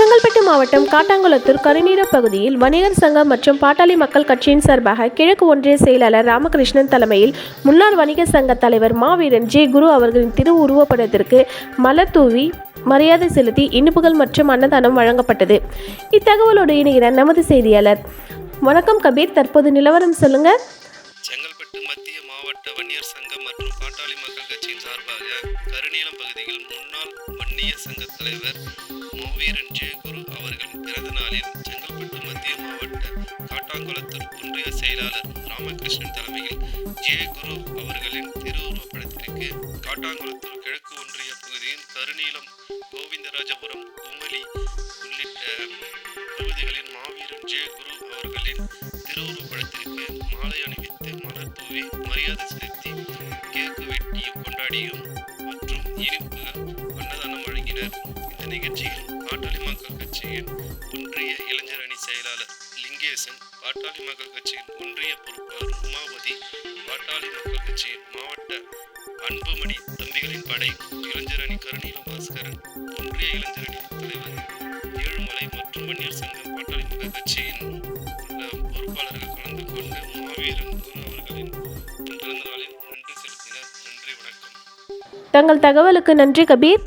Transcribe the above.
செங்கல்பட்டு மாவட்டம் காட்டாங்குளத்தூர் கருநீர பகுதியில் வணிகர் சங்கம் மற்றும் பாட்டாளி மக்கள் கட்சியின் சார்பாக கிழக்கு ஒன்றிய செயலாளர் ராமகிருஷ்ணன் தலைமையில் முன்னாள் வணிக சங்க தலைவர் மாவீரன் ஜே குரு அவர்களின் திருவுருவப்படத்திற்கு மலர் தூவி மரியாதை செலுத்தி இனிப்புகள் மற்றும் அன்னதானம் வழங்கப்பட்டது. இத்தகவலோடு இணைகிறார் நமது செய்தியாளர். வணக்கம் கபீர் தற்போது நிலவரம் சொல்லுங்க. செங்கல்பட்டு மத்திய மாவட்ட வன்னியர் சங்கம் மற்றும் பாட்டாளி மக்கள் கட்சியின் சார்பாக கருநீலம் பகுதியில் முன்னாள் வன்னியர் சங்க தலைவர் மூவீரன் ஜெய குரு அவர்களின் பிறந்த நாளில் செங்கல்பட்டு மத்திய மாவட்ட காட்டாங்குளத்தூர் ஒன்றிய செயலாளர் ராமகிருஷ்ணன் தலைமையில் ஜெய குரு அவர்களின் திருவுருவப்படத்திற்கு காட்டாங்குளத்தூர் கிழக்கு ஒன்றிய பகுதியின் கருநீலம் கோவிந்தராஜபுரம் உமலி உள்ளிட்ட பகுதிகளின் மாவீரன் ஜெய குரு அவர்களின் திருவுருவப்படத்திற்கு மாலை அணிவித்து மலர் தூவி மரியாதை செலுத்தி கேக்கு வெட்டியும் கொண்டாடியும் மற்றும் இனிப்புகள் அன்னதானம் வழங்கினர் இந்த நிகழ்ச்சியில் பாட்டாளி மக்கள் கட்சியின் ஒன்றிய இளைஞர் அணி செயலாளர் லிங்கேசன் பாட்டாளி மக்கள் கட்சியின் ஒன்றிய பொறுப்பாளர் உமாபதி பாட்டாளி மக்கள் கட்சியின் மாவட்ட அன்புமணி தம்பிகளின் படை இளைஞர் அணி கருணீலம் பாஸ்கரன் ஒன்றிய இளைஞர் அணி தலைவர் ஏழுமலை மற்றும் வன்னியர் சங்கம் பாட்டாளி மக்கள் கட்சியின் பொறுப்பாளர்கள் கலந்து கொண்டு மாவீரன் குரு அவர்களின் பிறந்த நாளில் நன்றி செலுத்தினர். நன்றி வணக்கம். தங்கள் தகவலுக்கு நன்றி கபீர்.